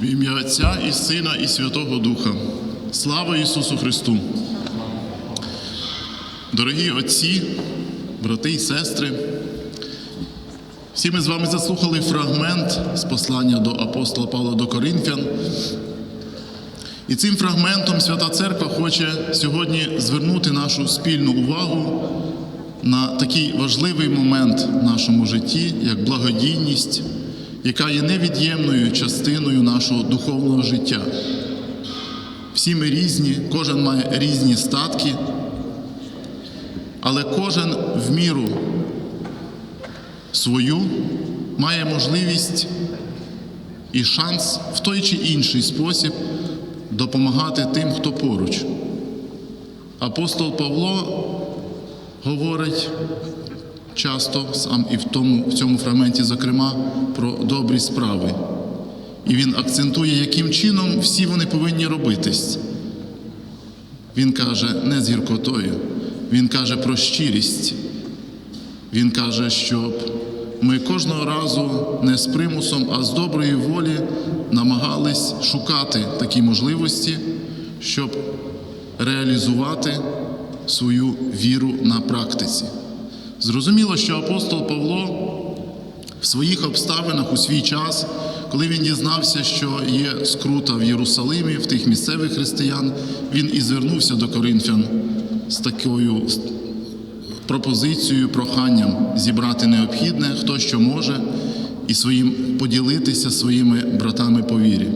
В ім'я Отця і Сина, і Святого Духа. Слава Ісусу Христу! Дорогі отці, брати і сестри, всі ми з вами заслухали фрагмент з послання до апостола Павла до Коринфян. І цим фрагментом Свята Церква хоче сьогодні звернути нашу спільну увагу на такий важливий момент в нашому житті, як благодійність, яка є невід'ємною частиною нашого духовного життя. Всі ми різні, кожен має різні статки, але кожен в міру свою має можливість і шанс в той чи інший спосіб допомагати тим, хто поруч. Апостол Павло говорить часто сам і в тому, в цьому фрагменті, зокрема, про добрі справи. І він акцентує, яким чином всі вони повинні робитись. Він каже не з гіркотою, він каже про щирість. Він каже, щоб ми кожного разу не з примусом, а з доброї волі намагались шукати такі можливості, щоб реалізувати свою віру на практиці. Зрозуміло, що апостол Павло в своїх обставинах у свій час, коли він дізнався, що є скрута в Єрусалимі, в тих місцевих християн, він і звернувся до коринфян з такою пропозицією, проханням зібрати необхідне, хто що може, і своїм поділитися своїми братами по вірі.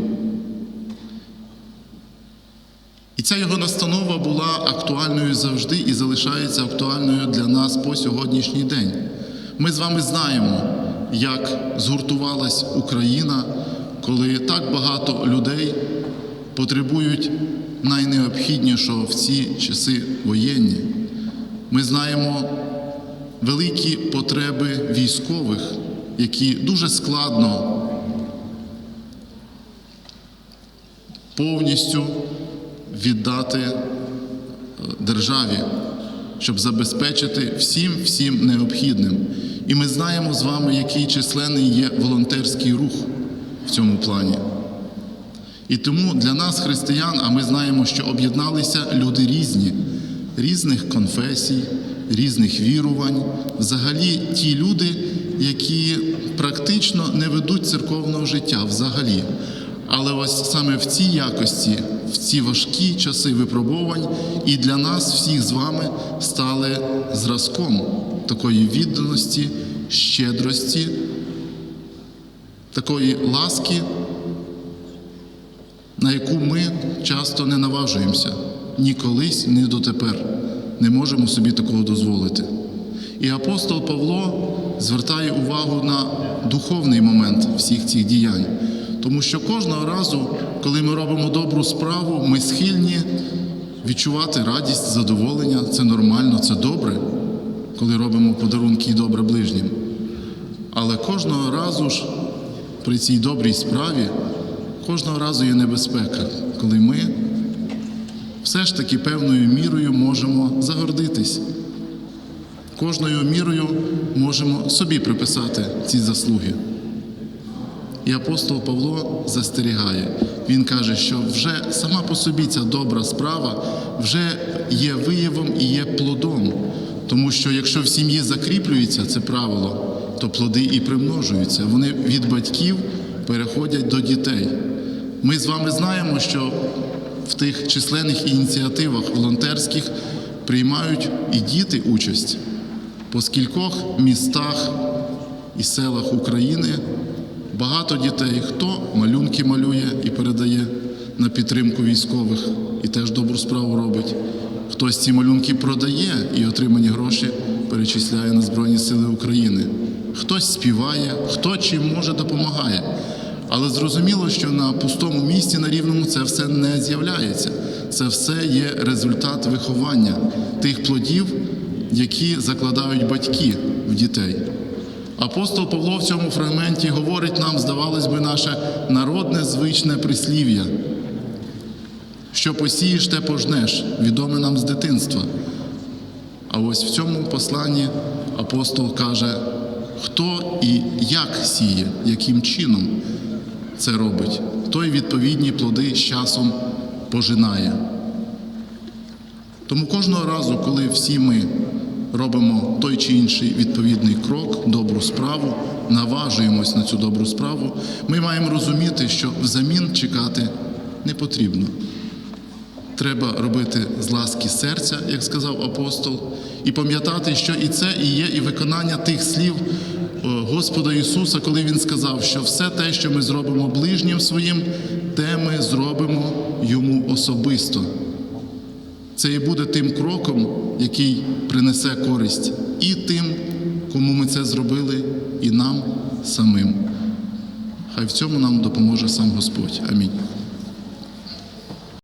І ця його настанова була актуальною завжди і залишається актуальною для нас по сьогоднішній день. Ми з вами знаємо, як згуртувалась Україна, коли так багато людей потребують найнеобхіднішого в ці часи воєнні. Ми знаємо великі потреби військових, які дуже складно повністю віддати державі, щоб забезпечити всім всім необхідним. І ми знаємо з вами, який численний є волонтерський рух в цьому плані. І тому для нас, християн, а ми знаємо, що об'єдналися люди різні, різних конфесій, різних вірувань, взагалі ті люди, які практично не ведуть церковного життя взагалі. Але ось саме в цій якості, в ці важкі часи випробувань, і для нас всіх з вами стали зразком такої відданості, щедрості, такої ласки, на яку ми часто не наважуємося ні колись, ні дотепер. Не можемо собі такого дозволити. І апостол Павло звертає увагу на духовний момент всіх цих діянь. Тому що кожного разу, коли ми робимо добру справу, ми схильні відчувати радість, задоволення. Це нормально, це добре, коли робимо подарунки і добре ближнім. Але кожного разу ж при цій добрій справі, кожного разу є небезпека, коли ми все ж таки певною мірою можемо загордитись. Кожною мірою можемо собі приписати ці заслуги. І апостол Павло застерігає. Він каже, що вже сама по собі ця добра справа вже є виявом і є плодом. Тому що якщо в сім'ї закріплюється це правило, то плоди і примножуються. Вони від батьків переходять до дітей. Ми з вами знаємо, що в тих численних ініціативах волонтерських приймають і діти участь по скількох містах і селах України. Багато дітей, хто малюнки малює і передає на підтримку військових і теж добру справу робить. Хтось ці малюнки продає і отримані гроші перечисляє на Збройні Сили України. Хтось співає, хто чим може допомагає. Але зрозуміло, що на пустому місці на рівному це все не з'являється. Це все є результат виховання тих плодів, які закладають батьки в дітей. Апостол Павло в цьому фрагменті говорить нам, здавалось би, наше народне звичне прислів'я. Що посієш, те пожнеш, відоме нам з дитинства. А ось в цьому посланні апостол каже, хто і як сіє, яким чином. це робить, той відповідні плоди з часом пожинає. Тому кожного разу, коли всі ми робимо той чи інший відповідний крок, добру справу, наважуємось на цю добру справу, ми маємо розуміти, що взамін чекати не потрібно. Треба робити з ласки серця, як сказав апостол, і пам'ятати, що і це і є і виконання тих слів е, Господа Ісуса, коли Він сказав, що все те, що ми зробимо ближнім своїм, те ми зробимо йому особисто. Це і буде тим кроком, який принесе користь і тим, кому ми це зробили, і нам самим. Хай в цьому нам допоможе сам Господь. Амінь.